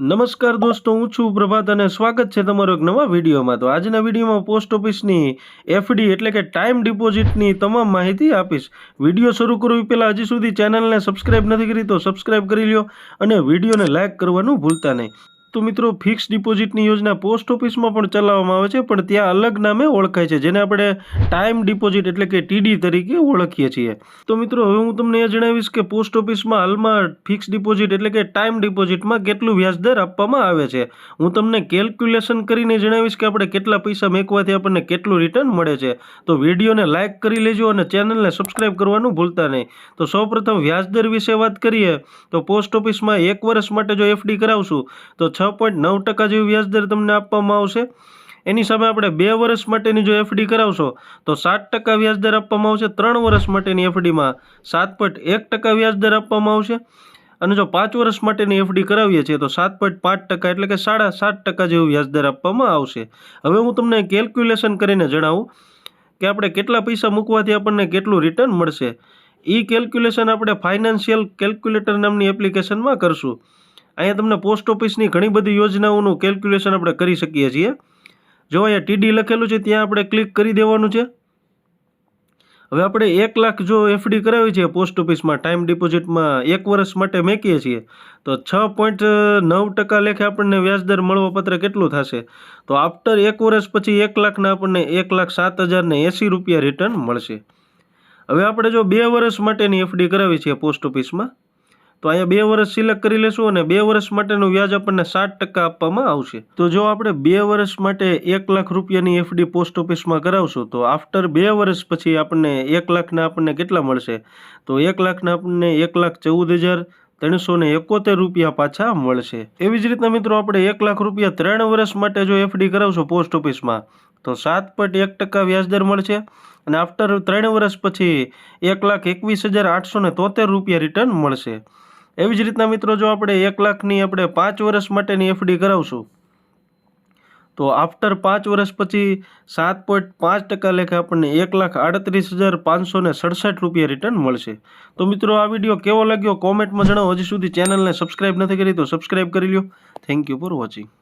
નમસ્કાર દોસ્તો, હું છું પ્રભાત અને સ્વાગત છે તમારો એક નવા વિડીયોમાં. તો આજના વિડીયોમાં પોસ્ટ ઓફિસની એફડી એટલે કે ટાઈમ ડિપોઝિટની તમામ માહિતી આપીશ. વીડિયો શરૂ કરવી પહેલાં હજી સુધી ચેનલને સબસ્ક્રાઈબ નથી કરી તો સબસ્ક્રાઈબ કરી લ્યો અને વિડીયોને લાઇક કરવાનું ભૂલતા નહીં. તો મિત્રો ફિક્સ ડિપોઝિટની યોજના પોસ્ટ ઓફિસમાં પણ ચલાવવામાં આવે છે, પણ ત્યાં અલગ નામે ઓળખાય છે, જેને આપણે ટાઈમ ડિપોઝિટ એટલે કે ટીડી તરીકે ઓળખીએ છીએ. તો મિત્રો, હવે હું તમને એ જણાવીશ કે પોસ્ટ ઓફિસમાં હાલમાં ફિક્સ ડિપોઝિટ એટલે કે ટાઈમ ડિપોઝિટમાં કેટલું વ્યાજદર આપવામાં આવે છે. હું તમને કેલ્ક્યુલેશન કરીને જણાવીશ કે આપણે કેટલા પૈસા મેકવાથી આપણને કેટલું રિટર્ન મળે છે. તો વિડીયોને લાઇક કરી લેજો અને ચેનલને સબસ્ક્રાઇબ કરવાનું ભૂલતા નહીં. તો સૌપ્રથમ વ્યાજદર વિશે વાત કરીએ. તો પોસ્ટ ઓફિસમાં એક વર્ષ માટે જો એફડી કરાવશું, તો છ પોઈન્ટ નવ ટકા જેવી વ્યાજદર તમને આપવામાં આવશે. એની સામે આપણે બે વર્ષ માટેની જો એફડી કરાવશો, તો સાત ટકા વ્યાજદર આપવામાં આવશે. ત્રણ વર્ષ માટેની એફડીમાં સાત પોઈન્ટ એક ટકા વ્યાજદર આપવામાં આવશે. અને જો પાંચ વર્ષ માટેની એફડી કરાવીએ છીએ, તો સાત પોઈન્ટ પાંચ ટકા એટલે કે સાડા સાત ટકા જેવું વ્યાજદર આપવામાં આવશે. હવે હું તમને કેલ્ક્યુલેશન કરીને જણાવું કે આપણે કેટલા પૈસા મૂકવાથી આપણને કેટલું રિટર્ન મળશે. એ કેલ્ક્યુલેશન આપણે ફાઇનાન્શિયલ કેલ્ક્યુલેટર નામની એપ્લિકેશનમાં કરશું. અહીંયા તમને પોસ્ટ ઓફિસની ઘણી બધી યોજનાઓનું કેલ્ક્યુલેશન આપણે કરી શકીએ છીએ. જો અહીંયા ટીડી લખેલું છે, ત્યાં આપણે ક્લિક કરી દેવાનું છે. હવે આપણે એક લાખ જો એફડી કરાવી છે પોસ્ટ ઓફિસમાં ટાઈમ ડિપોઝિટમાં એક વર્ષ માટે મેકીએ છીએ, તો છ પોઈન્ટ નવ ટકા લેખે આપણને વ્યાજદર મળવાપત્ર કેટલું થશે? તો આફ્ટર એક વર્ષ પછી એક લાખના આપણને એક લાખ સાત હજારને એંસી રૂપિયા રિટર્ન મળશે. હવે આપણે જો બે વર્ષ માટેની એફડી કરાવી છે પોસ્ટ ઓફિસમાં તો અહીંયા બે વર્ષ સિલેક્ટ કરી લેશું અને બે વર્ષ માટેનું વ્યાજ આપણને સાત ટકા આપવામાં આવશે. તો જો આપણે બે વર્ષ માટે એક લાખ રૂપિયાની એફડી પોસ્ટ ઓફિસમાં કરાવશું, તો આફ્ટર બે વર્ષ પછી આપણને એક લાખના આપણને કેટલા મળશે? તો એક લાખના આપણને એક લાખ ચૌદ હજાર ત્રણસો ને એકોતેર રૂપિયા પાછા મળશે. એવી જ રીતના મિત્રો આપણે એક લાખ રૂપિયા ત્રણ વર્ષ માટે જો એફડી કરાવશો પોસ્ટ ઓફિસમાં, તો સાત પોઈન્ટ એક ટકા વ્યાજદર મળશે અને આફ્ટર ત્રણ વર્ષ પછી એક લાખ એકવીસ હજાર આઠસો તોતેર રૂપિયા રિટર્ન મળશે. એવી જ રીતના મિત્રો જો આપણે એક લાખની આપણે પાંચ વર્ષ માટેની એફડી કરાવશું, તો આફ્ટર પાંચ વર્ષ પછી સાત પોઈન્ટ પાંચ ટકા લેખે આપણને એક લાખ આડત્રીસ હજાર પાંચસો ને સડસઠ રૂપિયા રિટર્ન મળશે. તો મિત્રો આ વીડિયો કેવો લાગ્યો? કોમેન્ટમાં જણાવો. હજી સુધી ચેનલને સબસ્ક્રાઈબ નથી કરી તો સબસ્ક્રાઈબ કરી લ્યો. Thank you for watching